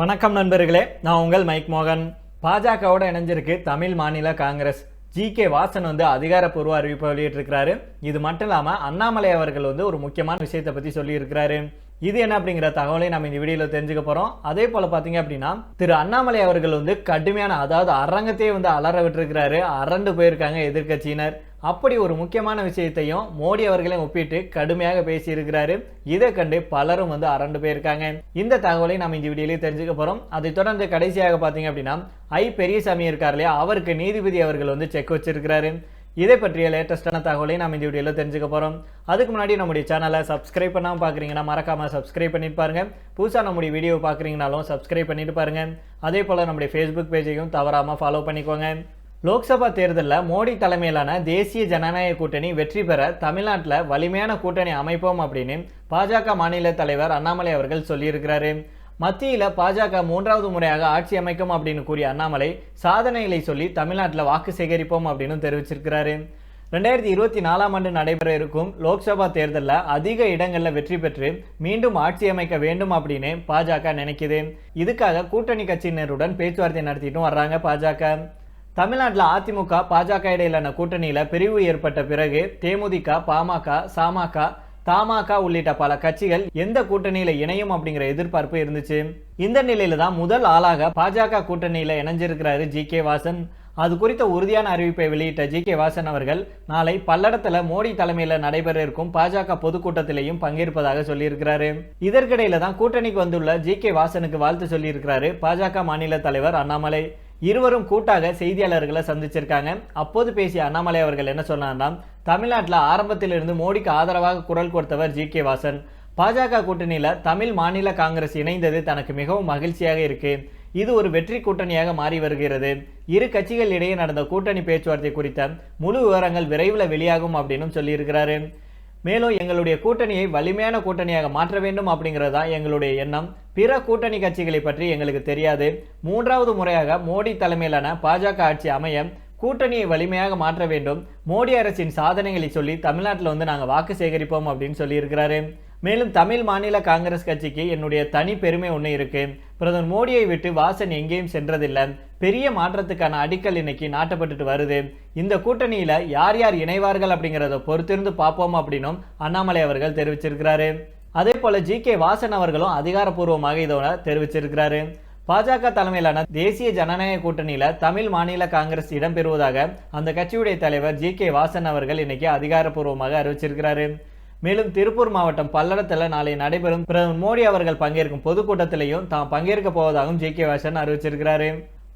வணக்கம் நண்பர்களே நான் உங்கள் மைக் மோகன். பாஜகவோட இணைஞ்சிருக்கு தமிழ் மாநில காங்கிரஸ். ஜி கே வாசன் வந்து அதிகாரப்பூர்வ அறிவிப்பு வெளியிட்டிருக்கிறாரு. இது மட்டும் இல்லாமல் அண்ணாமலை அவர்கள் வந்து ஒரு முக்கியமான விஷயத்தை பற்றி சொல்லியிருக்கிறாரு. இது என்ன அப்படிங்கிற தகவலை நம்ம இந்த வீடியோவில் தெரிஞ்சுக்க போகிறோம் அதே போல் பார்த்தீங்க அப்படின்னா திரு அண்ணாமலை அவர்கள் வந்து கடுமையான அதாவது அரங்கத்தையே வந்து அலற விட்டுருக்கிறாரு அரண்டு போயிருக்காங்க எதிர்க்கட்சியினர். அப்படி ஒரு முக்கியமான விஷயத்தையும் மோடி அவர்களையும் ஒப்பிட்டு கடுமையாக பேசியிருக்கிறாரு. இதை கண்டு பலரும் வந்து அரண்டு போயிருக்காங்க. இந்த தகவலை நம்ம இந்த வீடியோலேயே தெரிஞ்சுக்க போகிறோம் அதை தொடர்ந்து கடைசியாக பார்த்தீங்க அப்படின்னா ஐ பெரியசாமி இருக்கார் இல்லையா? அவருக்கு நீதிபதி அவர்கள் வந்து செக் வச்சிருக்கிறாரு. இதை பற்றிய லேட்டஸ்டான தகவலை நம்ம இந்த வீடியோவில் தெரிஞ்சுக்க போகிறோம் அதுக்கு முன்னாடி நம்முடைய சேனலை சப்ஸ்கிரைப் பண்ணாமல் பார்க்குறீங்கன்னா மறக்காமல் சப்ஸ்கிரைப் பண்ணிட்டு பாருங்கள் புதுசாக நம்முடைய வீடியோ பார்க்குறீங்கனாலும் சப்ஸ்கிரைப் பண்ணிட்டு பாருங்கள் அதே போல் நம்முடைய ஃபேஸ்புக் பேஜையும் தவறாமல் ஃபாலோ பண்ணிக்கோங்க. லோக்சபா தேர்தலில் மோடி தலைமையிலான தேசிய ஜனநாயக கூட்டணி வெற்றி பெற தமிழ்நாட்டில் வலிமையான கூட்டணி அமைப்போம் அப்படின்னு பாஜக மாநில தலைவர் அண்ணாமலை அவர்கள் சொல்லியிருக்கிறாரு. மத்தியில் பாஜக மூன்றாவது முறையாக ஆட்சி அமைக்கும் அப்படின்னு கூறிய அண்ணாமலை சாதனைகளை சொல்லி தமிழ்நாட்டில் வாக்கு சேகரிப்போம் அப்படின்னு தெரிவிச்சிருக்கிறாரு. ரெண்டாயிரத்தி இருபத்தி நாலாம் ஆண்டு நடைபெற இருக்கும் லோக்சபா தேர்தலில் அதிக இடங்களில் வெற்றி பெற்று மீண்டும் ஆட்சி அமைக்க வேண்டும் அப்படின்னு பாஜக நினைக்குது. இதுக்காக கூட்டணி கட்சியினருடன் பேச்சுவார்த்தை நடத்திட்டும் வர்றாங்க பாஜக. தமிழ்நாட்டில் அதிமுக பாஜக இடையிலான கூட்டணியில் பிரிவு ஏற்பட்ட பிறகு தேமுதிக பாமக சாமக தமாக உள்ளிட்ட பல கட்சிகள் எந்த கூட்டணியில இணையும் அப்படிங்கிற எதிர்பார்ப்பு இருந்துச்சு. இந்த நிலையில தான் முதல் ஆளாக பாஜக கூட்டணியில இணைஞ்சிருக்கிறாரு ஜி கே வாசன். அது குறித்த உறுதியான அறிவிப்பை வெளியிட்ட ஜி கே வாசன் அவர்கள் நாளை பல்லடத்துல மோடி தலைமையில நடைபெற இருக்கும் பாஜக பொதுக்கூட்டத்திலையும் பங்கேற்பதாக சொல்லியிருக்கிறாரு. இதற்கிடையில தான் கூட்டணிக்கு வந்துள்ள ஜி கே வாசனுக்கு வாழ்த்து சொல்லியிருக்கிறாரு பாஜக மாநில தலைவர் அண்ணாமலை. இருவரும் கூட்டாக செய்தியாளர்களை சந்திச்சிருக்காங்க. அப்போது பேசிய அண்ணாமலை அவர்கள் என்ன சொன்னார்னா தமிழ்நாட்டில் ஆரம்பத்திலிருந்து மோடிக்கு ஆதரவாக குரல் கொடுத்தவர் ஜி கே வாசன். பாஜக கூட்டணியில் தமிழ் மாநில காங்கிரஸ் இணைந்தது தனக்கு மிகவும் மகிழ்ச்சியாக இருக்கு. இது ஒரு வெற்றி கூட்டணியாக மாறி வருகிறது. இரு கட்சிகள் இடையே நடந்த கூட்டணி பேச்சுவார்த்தை குறித்த முழு விவரங்கள் விரைவில் வெளியாகும் அப்படின்னு சொல்லியிருக்கிறாரு. மேலும் எங்களுடைய கூட்டணியை வலிமையான கூட்டணியாக மாற்ற வேண்டும் அப்படிங்கிறது தான் எங்களுடைய எண்ணம். பிற கூட்டணி கட்சிகளை பற்றி எங்களுக்கு தெரியாது. மூன்றாவது முறையாக மோடி தலைமையிலான பாஜக ஆட்சி அமைய கூட்டணியை வலிமையாக மாற்ற வேண்டும். மோடி அரசின் சாதனைகளை சொல்லி தமிழ்நாட்டில் வந்து நாங்கள் வாக்கு சேகரிப்போம் அப்படின்னு சொல்லியிருக்கிறாரு. மேலும் தமிழ் மாநில காங்கிரஸ் கட்சிக்கு என்னுடைய தனி பெருமை ஒன்று இருக்கு. பிரதமர் மோடியை விட்டு வாசன் எங்கேயும் சென்றதில்லை. பெரிய மாற்றத்துக்கான அடிக்கல் இன்னைக்கு நாட்டப்பட்டுட்டு வருது. இந்த கூட்டணியில யார் யார் இணைவார்கள் அப்படிங்கிறத பொறுத்திருந்து பார்ப்போம் அப்படின்னும் அண்ணாமலை அவர்கள் தெரிவிச்சிருக்கிறாரு. அதே போல ஜி கே வாசன் அவர்களும் அதிகாரப்பூர்வமாக இதோட தெரிவிச்சிருக்கிறாரு. பாஜக தலைமையிலான தேசிய ஜனநாயக கூட்டணியில தமிழ் மாநில காங்கிரஸ் இடம்பெறுவதாக அந்த கட்சியுடைய தலைவர் ஜி கே வாசன் அவர்கள் இன்னைக்கு அதிகாரப்பூர்வமாக அறிவிச்சிருக்கிறாரு. மேலும் திருப்பூர் மாவட்டம் பல்லடத்தில் நாளை நடைபெறும் பிரதமர் மோடி அவர்கள் பங்கேற்கும் பொதுக்கூட்டத்திலையும் தாம் பங்கேற்க போவதாகவும் ஜி கே வாசன் அறிவிச்சிருக்கிறாரு.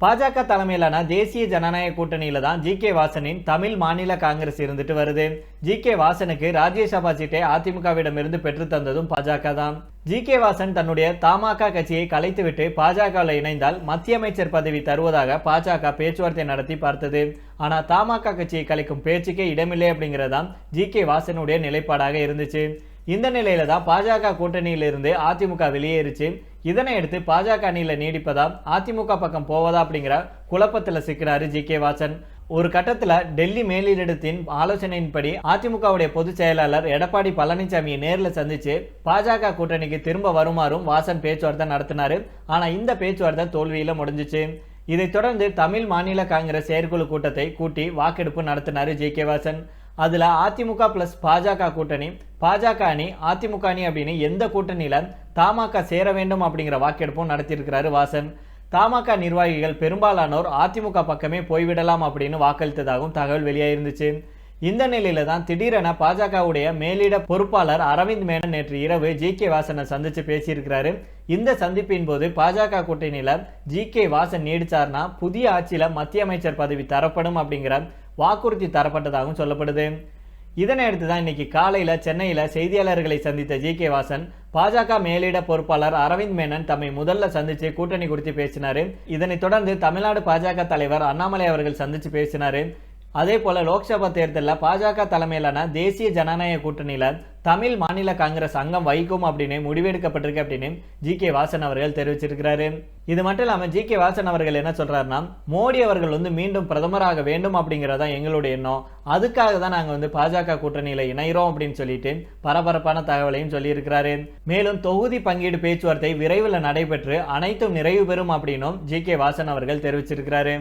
பாஜக தலைமையிலான தேசிய ஜனநாயக கூட்டணியில தான் ஜி கே வாசனின் தமிழ் மாநில காங்கிரஸ் இருந்துட்டு வருது. ஜி கே வாசனுக்கு ராஜ்யசபா சீட்டை அதிமுகவிடமிருந்து பெற்று தந்ததும் பாஜக தான். ஜி கே வாசன் தன்னுடைய தமாக கட்சியை கலைத்துவிட்டு பாஜகவில் இணைந்தால் மத்திய அமைச்சர் பதவி தருவதாக பாஜக பேச்சுவார்த்தை நடத்தி பார்த்தது. ஆனால் தமாக கட்சியை கலைக்கும் பேச்சுக்கே இடமில்லை அப்படிங்கிறதான் ஜி கே வாசனுடைய நிலைப்பாடாக இருந்துச்சு. இந்த நிலையில தான் பாஜக கூட்டணியிலிருந்து அதிமுக வெளியேறிச்சு. இதனை அடுத்து பாஜக அணியில் நீடிப்பதா அதிமுக பக்கம் போவதா அப்படிங்கிற குழப்பத்தில் சிக்கிறாரு ஜி கே வாசன். ஒரு கட்டத்தில் டெல்லி மேலிடத்தின் ஆலோசனையின்படி அதிமுகவுடைய பொதுச் செயலாளர் எடப்பாடி பழனிசாமியை நேரில் சந்திச்சு பாஜக கூட்டணிக்கு திரும்ப வருமாறும் வாசன் பேச்சுவார்த்தை நடத்தினாரு. ஆனால் இந்த பேச்சுவார்த்தை தோல்வியில் முடிஞ்சிச்சு. இதைத் தொடர்ந்து தமிழ் மாநில காங்கிரஸ் செயற்குழு கூட்டத்தை கூட்டி வாக்கெடுப்பு நடத்தினார் ஜி கே வாசன். அதில் அதிமுக பிளஸ் பாஜக கூட்டணி பாஜக அணி அதிமுக அணி அப்படின்னு எந்த கூட்டணியில் தமாக சேர வேண்டும் அப்படிங்கிற வாக்கெடுப்பும் நடத்தியிருக்கிறாரு வாசன். தமாக நிர்வாகிகள் பெரும்பாலானோர் அதிமுக பக்கமே போய்விடலாம் அப்படின்னு வாக்களித்ததாகவும் தகவல் வெளியாயிருந்துச்சு. இந்த நிலையில தான் திடீரென பாஜகவுடைய மேலிட பொறுப்பாளர் அரவிந்த் மேனன் நேற்று இரவு ஜி கே வாசனை சந்திச்சு பேசியிருக்கிறாரு. இந்த சந்திப்பின் போது பாஜக கூட்டணியில ஜி கே வாசன் நீடிச்சார்னா புதிய ஆட்சியில மத்திய அமைச்சர் பதவி தரப்படும் அப்படிங்கிற வாக்குறுதி தரப்பட்டதாகவும் சொல்லப்படுது. இதனை அடுத்து தான் இன்னைக்கு காலையில் சென்னையில் செய்தியாளர்களை சந்தித்த ஜி கே வாசன் பாஜக மேலிட பொறுப்பாளர் அரவிந்த் மேனன் தம்மை முதல்ல சந்திச்சு கூட்டணி குறித்து பேசினாரு. இதனைத் தொடர்ந்து தமிழ்நாடு பாஜக தலைவர் அண்ணாமலை அவர்கள் சந்திச்சு பேசினார். அதே போல் லோக்சபா தேர்தலில் பாஜக தலைமையிலான தேசிய ஜனநாயக கூட்டணியில் தமிழ் மாநில காங்கிரஸ் அங்கம் வகிக்கும் அப்படின்னு முடிவெடுக்கப்பட்டிருக்கு அப்படின்னு ஜி கே வாசன் அவர்கள் தெரிவிச்சிருக்கிறாரு. இது மட்டும் இல்லாமல் ஜி கே வாசன் அவர்கள் என்ன சொல்றாருன்னா மோடி அவர்கள் வந்து மீண்டும் பிரதமராக வேண்டும் அப்படிங்கிறதான் எங்களுடைய எண்ணம். அதுக்காக தான் நாங்கள் வந்து பாஜக கூட்டணியில் இணைகிறோம் அப்படின்னு சொல்லிட்டு பரபரப்பான தகவலையும் சொல்லியிருக்கிறாரு. மேலும் தொகுதி பங்கீடு பேச்சுவார்த்தை விரைவில் நடைபெற்று அனைத்தும் நிறைவு பெறும் அப்படின்னும் ஜி கே வாசன் அவர்கள் தெரிவிச்சிருக்கிறாரு.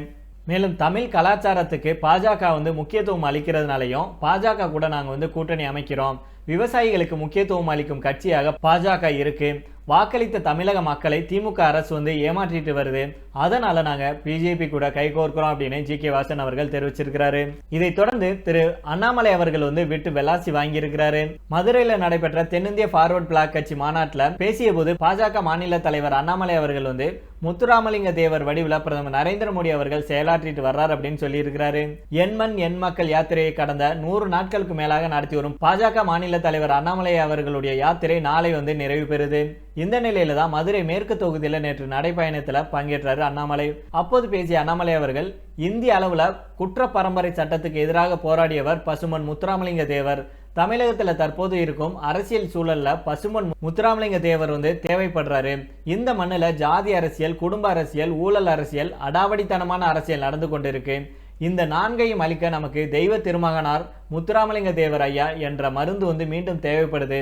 மேலும் தமிழ் கலாச்சாரத்துக்கு பாஜக வந்து முக்கியத்துவம் அளிக்கிறதுனாலையும் பாஜக கூட நாங்கள் வந்து கூட்டணி அமைக்கிறோம். விவசாயிகளுக்கு முக்கியத்துவம் அளிக்கும் கட்சியாக பாஜக இருக்கு. வாக்களித்த தமிழக மக்களை திமுக அரசு வந்து ஏமாற்றிட்டு வருது. அதனால நாங்க பிஜேபி கூட கைகோர்க்கிறோம் அப்படின்னு ஜி கே வாசன் அவர்கள் தெரிவிச்சிருக்கிறாரு. இதை தொடர்ந்து திரு அண்ணாமலை அவர்கள் வந்து விட்டு வெள்ளாசி வாங்கியிருக்கிறாரு. மதுரையில் நடைபெற்ற தென்னிந்திய ஃபார்வர்ட் பிளாக் கட்சி மாநாட்டில் பேசிய போது பாஜக மாநில தலைவர் அண்ணாமலை அவர்கள் வந்து முத்துராமலிங்க தேவர் வடிவில் பிரதமர் நரேந்திர மோடி அவர்கள் செயலாற்றிட்டு வர்றார் அப்படின்னு சொல்லியிருக்கிறாரு. எண்மண் எண் மக்கள் யாத்திரையை கடந்த நூறு நாட்களுக்கு மேலாக நடத்தி வரும் பாஜக மாநில தலைவர் அண்ணாமலை அவர்களுடைய யாத்திரை நாளை வந்து நிறைவு பெறுது. இந்த நிலையில தான் மதுரை மேற்கு தொகுதியில் நேற்று நடைப்பயணத்தில் பங்கேற்றாரு அண்ணாமலை. அப்போது பேசிய அண்ணாமலை அவர்கள் இந்திய அளவுல குற்ற பரம்பரை சட்டத்துக்கு எதிராக போராடியவர் பசுமன் முத்துராமலிங்க தேவர் தமிழகத்தில் தற்போது இருக்கும் அரசியல் சூழலில் பசுமன் முத்துராமலிங்க தேவர் வந்து தேவைப்படுறாரு. இந்த மண்ணில் ஜாதி அரசியல் குடும்ப அரசியல் ஊழல் அரசியல் அடாவடித்தனமான அரசியல் நடந்து கொண்டிருக்கு. இந்த நான்கையும் அளிக்க நமக்கு தெய்வ திருமகனார் முத்துராமலிங்க தேவர் ஐயா என்ற மருந்து வந்து மீண்டும் தேவைப்படுது.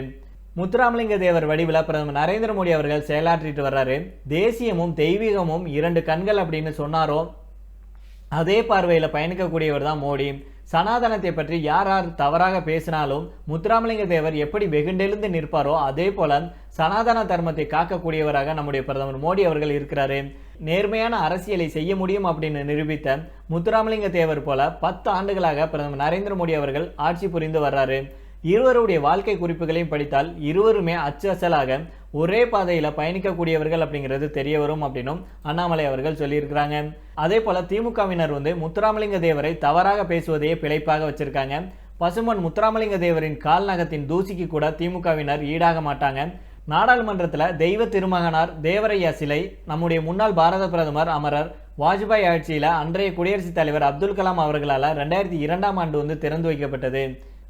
முத்துராமலிங்க தேவர் வடிவில் பிரதமர் நரேந்திர மோடி அவர்கள் செயலாற்றிட்டு வர்றாரு. தேசியமும் தெய்வீகமும் இரண்டு கண்கள் அப்படின்னு சொன்னாரோ அதே பார்வையில் பயணிக்கக்கூடியவர் தான் மோடி. சனாதனத்தை பற்றி யார் யார் தவறாக பேசினாலும் முத்துராமலிங்க தேவர் எப்படி வெகுண்டெழுந்து நிற்பாரோ அதே போல சனாதன தர்மத்தை காக்கக்கூடியவராக நம்முடைய பிரதமர் மோடி அவர்கள் இருக்கிறாரு. நேர்மையான அரசியலை செய்ய முடியும் அப்படின்னு நிரூபித்த முத்துராமலிங்க தேவர் போல பத்து ஆண்டுகளாக பிரதமர் நரேந்திர மோடி அவர்கள் ஆட்சி புரிந்து வர்றாரு. இருவருடைய வாழ்க்கை குறிப்புகளையும் படித்தால் இருவருமே அச்சசலாக ஒரே பாதையில் பயணிக்கக்கூடியவர்கள் அப்படிங்கிறது தெரிய வரும் அப்படின்னும் அண்ணாமலை அவர்கள் சொல்லியிருக்கிறாங்க. அதே போல திமுகவினர் வந்து முத்துராமலிங்க தேவரை தவறாக பேசுவதையே பிழைப்பாக வச்சிருக்காங்க. பசுமன் முத்துராமலிங்க தேவரின் கால்நகத்தின் தூசிக்கு கூட திமுகவினர் ஈடாக மாட்டாங்க. நாடாளுமன்றத்தில் தெய்வ திருமகனார் தேவரையா சிலை நம்முடைய முன்னாள் பாரத பிரதமர் அமரர் வாஜ்பாய் ஆட்சியில் அன்றைய குடியரசுத் தலைவர் அப்துல் கலாம் அவர்களால் ரெண்டாயிரத்தி இரண்டாம் ஆண்டு வந்து திறந்து வைக்கப்பட்டது.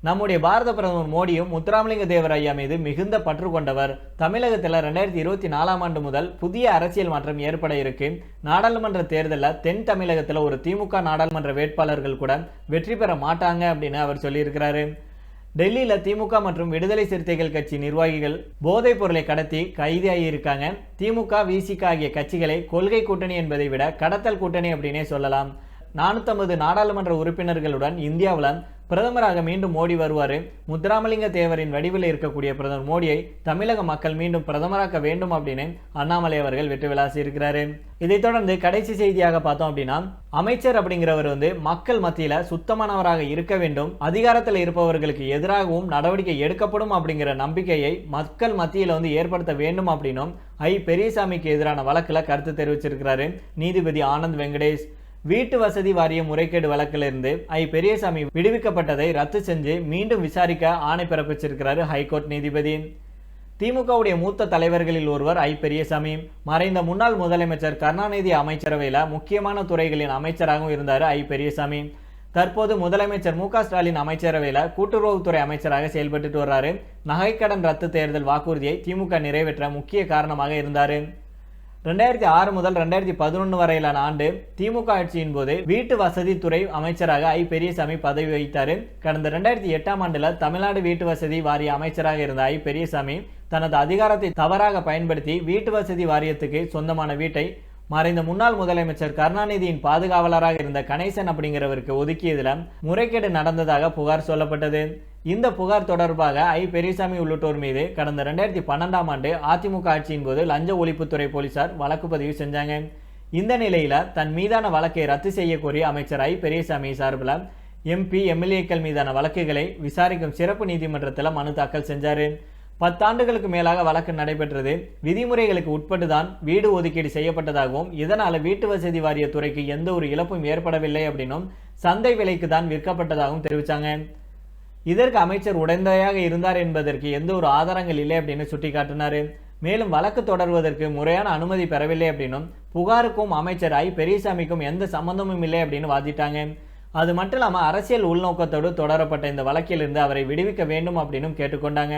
நம்முடைய பாரத பிரதமர் மோடியும் முத்துராமலிங்க தேவர் ஐயா மீது மிகுந்த பற்று கொண்டவர். தமிழகத்தில் ரெண்டாயிரத்தி இருபத்தி நாலாம் ஆண்டு முதல் புதிய அரசியல் மாற்றம் ஏற்பட இருக்கு. நாடாளுமன்ற தேர்தலில் தென் தமிழகத்தில் ஒரு திமுக நாடாளுமன்ற வேட்பாளர்கள் கூட வெற்றி பெற மாட்டாங்க அப்படின்னு அவர் சொல்லியிருக்கிறாரு. டெல்லியில் திமுக மற்றும் விடுதலை சிறுத்தைகள் கட்சி நிர்வாகிகள் போதைப் பொருளை கடத்தி கைதியாகியிருக்காங்க இருக்காங்க. திமுக விசிக ஆகிய கட்சிகளை கொள்கை கூட்டணி என்பதை விட கடத்தல் கூட்டணி அப்படின்னே சொல்லலாம். நானூற்றம்பது நாடாளுமன்ற உறுப்பினர்களுடன் இந்தியாவில் பிரதமராக மீண்டும் மோடி வருவார். முத்துராமலிங்க தேவரின் வடிவில் இருக்கக்கூடிய பிரதமர் மோடியை தமிழக மக்கள் மீண்டும் பிரதமராக்க வேண்டும் அப்படின்னு அண்ணாமலை அவர்கள் வெற்றி விளாசி இருக்கிறாரு. இதைத் தொடர்ந்து கடைசி செய்தியாக பார்த்தோம் அப்படின்னா அமைச்சர் அப்படிங்கிறவர் வந்து மக்கள் மத்தியில சுத்தமானவராக இருக்க வேண்டும் அதிகாரத்தில் இருப்பவர்களுக்கு எதிராகவும் நடவடிக்கை எடுக்கப்படும் அப்படிங்கிற நம்பிக்கையை மக்கள் மத்தியில் வந்து ஏற்படுத்த வேண்டும் அப்படின்னும் ஐ பெரியசாமிக்கு எதிரான வழக்கில் கருத்து தெரிவிச்சிருக்கிறாரு நீதிபதி ஆனந்த் வெங்கடேஷ். வீட்டு வசதி வாரிய முறைகேடு வழக்கிலிருந்து ஐ பெரியசாமி விடுவிக்கப்பட்டதை ரத்து செஞ்சு மீண்டும் விசாரிக்க ஆணை பிறப்பிச்சிருக்கிறாரு ஹைகோர்ட் நீதிபதி திமுகவுடைய மூத்த தலைவர்களில் ஒருவர் ஐ பெரியசாமி. மறைந்த முன்னாள் முதலமைச்சர் கருணாநிதி அமைச்சரவையில் முக்கியமான துறைகளின் அமைச்சராகவும் இருந்தார் ஐ பெரியசாமி. தற்போது முதலமைச்சர் மு ஸ்டாலின் அமைச்சரவையில் கூட்டுறவுத்துறை அமைச்சராக செயல்பட்டுட்டு வர்றாரு. நகைக்கடன் ரத்து தேர்தல் வாக்குறுதியை திமுக நிறைவேற்ற முக்கிய காரணமாக இருந்தார். ரெண்டாயிரத்தி ஆறு முதல் ரெண்டாயிரத்தி பதினொன்று வரையிலான ஆண்டு திமுக ஆட்சியின் போது வீட்டு வசதித்துறை அமைச்சராக ஐ பெரியசாமி பதவி வகித்தார். கடந்த ரெண்டாயிரத்தி எட்டாம் ஆண்டில் தமிழ்நாடு வீட்டு வசதி வாரிய அமைச்சராக இருந்த ஐ பெரியசாமி தனது அதிகாரத்தை தவறாக பயன்படுத்தி வீட்டு வசதி வாரியத்துக்கு சொந்தமான வீட்டை மறைந்த முன்னாள் முதலமைச்சர் கருணாநிதியின் பாதுகாவலராக இருந்த கணேசன் அப்படிங்கிறவருக்கு ஒதுக்கியதில் முறைகேடு நடந்ததாக புகார் சொல்லப்பட்டது. இந்த புகார் தொடர்பாக ஐ. பெரியசாமி உள்ளிட்டோர் மீது கடந்த ரெண்டாயிரத்தி பன்னெண்டாம் ஆண்டு அதிமுக ஆட்சியின் போது லஞ்ச ஒழிப்புத்துறை போலீசார் வழக்கு பதிவு செஞ்சாங்க. இந்த நிலையில் தன் மீதான வழக்கை ரத்து செய்யக்கோரி அமைச்சர் ஐ. பெரியசாமி சார்பில் எம்பி எம்எல்ஏக்கள் மீதான வழக்குகளை விசாரிக்கும் சிறப்பு நீதிமன்றத்தில் மனு தாக்கல் செஞ்சார். பத்தாண்டுகளுக்கு மேலாக வழக்கு நடைபெற்றது. விதிமுறைகளுக்கு உட்பட்டு தான் வீடு ஒதுக்கீடு செய்யப்பட்டதாகவும் இதனால் வீட்டு வசதி வாரிய துறைக்கு எந்த ஒரு இழப்பும் ஏற்படவில்லை அப்படின்னும் சந்தை விலைக்கு தான் விற்கப்பட்டதாகவும் தெரிவித்தாங்க இதற்கு அமைச்சர் உடந்தையாக இருந்தார் என்பதற்கு எந்த ஒரு ஆதாரங்கள் இல்லை அப்படின்னு சுட்டிக்காட்டினாரு. மேலும் வழக்கு தொடர்வதற்கு முறையான அனுமதி பெறவில்லை அப்படின்னும் புகாருக்கும் அமைச்சர் ஐ. பெரியசாமிக்கும் எந்த சம்பந்தமும் இல்லை அப்படின்னு வாதிட்டாங்க. அது மட்டும் இல்லாமல் அரசியல் உள்நோக்கத்தோடு தொடரப்பட்ட இந்த வழக்கிலிருந்து அவரை விடுவிக்க வேண்டும் அப்படின்னும் கேட்டுக்கொண்டாங்க.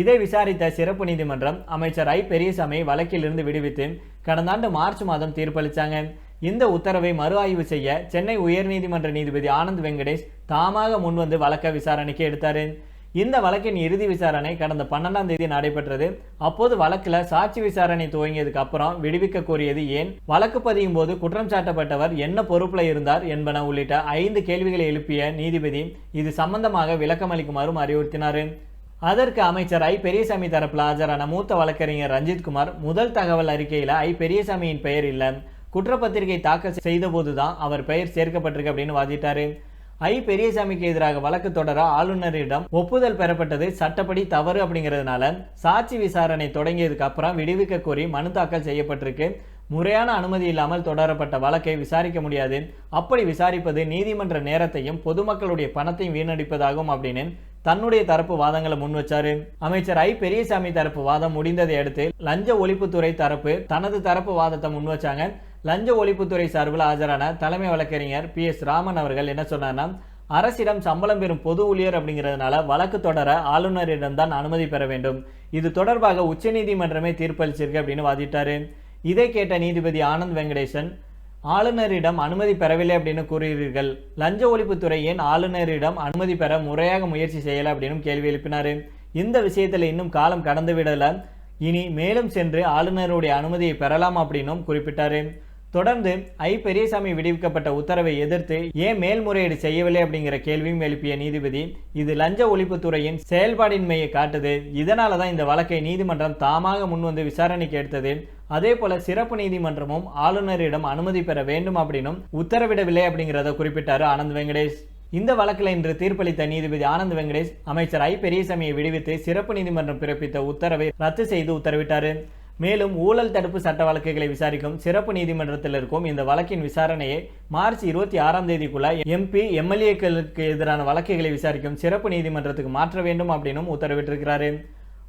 இதை விசாரித்த சிறப்பு நீதிமன்றம் அமைச்சர் ஐ. பெரியசாமி வழக்கிலிருந்து விடுவித்து கடந்த ஆண்டு மார்ச் மாதம் தீர்ப்பளித்தாங்க இந்த உத்தரவை மறு ஆய்வு செய்ய சென்னை உயர்நீதிமன்ற நீதிபதி ஆனந்த் வெங்கடேஷ் தாமாக முன்வந்து வழக்க விசாரணைக்கு எடுத்தார். இந்த வழக்கின் இறுதி விசாரணை கடந்த பன்னெண்டாம் தேதி நடைபெற்றது. அப்போது வழக்கில் சாட்சி விசாரணை துவங்கியதுக்கு அப்புறம் விடுவிக்க கோரியது ஏன்? வழக்கு பதியும் போது குற்றம் சாட்டப்பட்டவர் என்ன பொறுப்பில் இருந்தார் என்பன உள்ளிட்ட ஐந்து கேள்விகளை எழுப்பிய நீதிபதி இது சம்பந்தமாக விளக்கம் அளிக்குமாறும் அறிவுறுத்தினார். அதற்கு அமைச்சர் ஐ. பெரியசாமி தரப்பில் ஆஜரான மூத்த வழக்கறிஞர் ரஞ்சித்குமார் முதல் தகவல் அறிக்கையில் ஐ. பெரியசாமியின் பெயர் இல்லை. குற்றப்பத்திரிகை தாக்கல் செய்தபோதுதான் அவர் பெயர் சேர்க்கப்பட்டிருக்கு அப்படின்னு வாதிட்டாரு. ஐ. பெரியசாமிக்கு எதிராக வழக்கு தொடர ஆளுநரிடம் ஒப்புதல் பெறப்பட்டது சட்டப்படி தவறு அப்படிங்கிறதுனால சாட்சி விசாரணை தொடங்கியதுக்கு அப்புறம் விடுவிக்க கோரி மனு தாக்கல் செய்யப்பட்டிருக்கு. முறையான அனுமதி இல்லாமல் தொடரப்பட்ட வழக்கை விசாரிக்க முடியாது. அப்படி விசாரிப்பது நீதிமன்ற நேரத்தையும் பொதுமக்களுடைய பணத்தையும் வீணடிப்பதாகும் அப்படின்னு தன்னுடைய தரப்பு வாதங்களை முன் வச்சாரு. அமைச்சர் ஐ. பெரியசாமி தரப்பு வாதம் முடிந்ததை அடுத்து லஞ்ச ஒழிப்புத்துறை தரப்பு தனது தரப்பு வாதத்தை முன் வச்சாங்க. லஞ்ச ஒழிப்புத்துறை சார்பில் ஆஜரான தலைமை வழக்கறிஞர் பி எஸ் ராமன் அவர்கள் என்ன சொன்னார்னா அரசிடம் சம்பளம் பெறும் பொது ஊழியர் அப்படிங்கிறதுனால வழக்கு தொடர ஆளுநரிடம்தான் அனுமதி பெற வேண்டும். இது தொடர்பாக உச்சநீதிமன்றமே தீர்ப்பளிச்சிருக்கு அப்படின்னு வாதிட்டாரு. இதை கேட்ட நீதிபதி ஆனந்த் வெங்கடேசன் ஆளுநரிடம் அனுமதி பெறவில்லை அப்படின்னு கூறுகிறீர்கள் லஞ்ச ஒழிப்புத்துறை ஏன் ஆளுநரிடம் அனுமதி பெற முறையாக முயற்சி செய்யலை அப்படின்னு கேள்வி எழுப்பினார். இந்த விஷயத்தில் இன்னும் காலம் கடந்து விடலை. இனி மேலும் சென்று ஆளுநருடைய அனுமதியை பெறலாம் அப்படின்னும் குறிப்பிட்டார். தொடர்ந்து ஐ பெரியசாமி விடுவிக்கப்பட்ட உத்தரவை எதிர்த்து ஏன் மேல்முறையீடு செய்யவில்லை அப்படிங்கிற கேள்வியும் எழுப்பிய நீதிபதி இது லஞ்ச ஒழிப்புத்துறையின் செயல்பாடின்மையை காட்டுது. இதனால தான் இந்த வழக்கை நீதிமன்றம் தாமாக முன்வந்து விசாரணைக்கு எடுத்தது. அதே போல சிறப்பு நீதிமன்றமும் ஆளுநரிடம் அனுமதி பெற வேண்டும் அப்படின்னும் உத்தரவிடவில்லை அப்படிங்கிறத குறிப்பிட்டார் ஆனந்த் வெங்கடேஷ். இந்த வழக்கில் இன்று தீர்ப்பளித்த நீதிபதி ஆனந்த் வெங்கடேஷ் அமைச்சர் ஐ பெரியசாமியை விடுவித்து சிறப்பு நீதிமன்றம் பிறப்பித்த உத்தரவை ரத்து செய்து உத்தரவிட்டார். மேலும் ஊழல் தடுப்பு சட்ட வழக்குகளை விசாரிக்கும் சிறப்பு நீதிமன்றத்தில் இருக்கும் இந்த வழக்கின் விசாரணையை மார்ச் இருபத்தி ஆறாம் தேதிக்குள்ள எம்பி எம்எல்ஏக்களுக்கு எதிரான வழக்குகளை விசாரிக்கும் சிறப்பு நீதிமன்றத்துக்கு மாற்ற வேண்டும் அப்படின்னும் உத்தரவிட்டிருக்கிறாரு.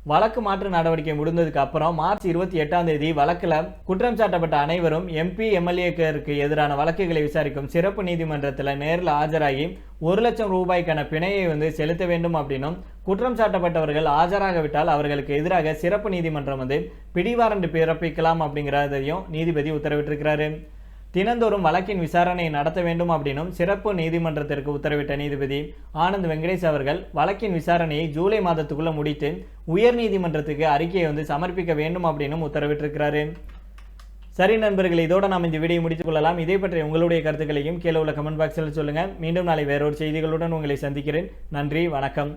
வழக்கு மாற்று நடவடிக்கை முடிந்ததுக்கு அப்புறம் மார்ச் இருபத்தி எட்டாம் தேதி வழக்கில் குற்றம் சாட்டப்பட்ட அனைவரும் எம்பி எம்எல்ஏக்களுக்கு எதிரான வழக்குகளை விசாரிக்கும் சிறப்பு நீதிமன்றத்தில் நேரில் ஆஜராகி ஒரு லட்சம் ரூபாய்க்கான பிணையை வந்து செலுத்த வேண்டும் அப்படின்னும் குற்றம் சாட்டப்பட்டவர்கள் ஆஜராகவிட்டால் அவர்களுக்கு எதிராக சிறப்பு நீதிமன்றம் வந்து பிடிவாரண்டு பிறப்பிக்கலாம் அப்படிங்கிறதையும் நீதிபதி உத்தரவிட்டிருக்கிறாரு. தினந்தோறும் வழக்கின் விசாரணையை நடத்த வேண்டும் அப்படின்னும் சிறப்பு நீதிமன்றத்திற்கு உத்தரவிட்ட நீதிபதி ஆனந்த் வெங்கடேஷ் அவர்கள் வழக்கின் விசாரணையை ஜூலை மாதத்துக்குள்ள முடித்து உயர் நீதிமன்றத்துக்கு அறிக்கையை வந்து சமர்ப்பிக்க வேண்டும் அப்படின்னும் உத்தரவிட்டிருக்கிறாரு. சரி நண்பர்கள் இதோட நாம் இந்த வீடியோ முடித்துக் கொள்ளலாம். இதை பற்றி உங்களுடைய கருத்துக்களையும் கீழே உள்ள கமெண்ட் பாக்ஸில் சொல்லுங்கள் மீண்டும் நாளை வேறொரு செய்திகளுடன் உங்களை சந்திக்கிறேன். நன்றி வணக்கம்.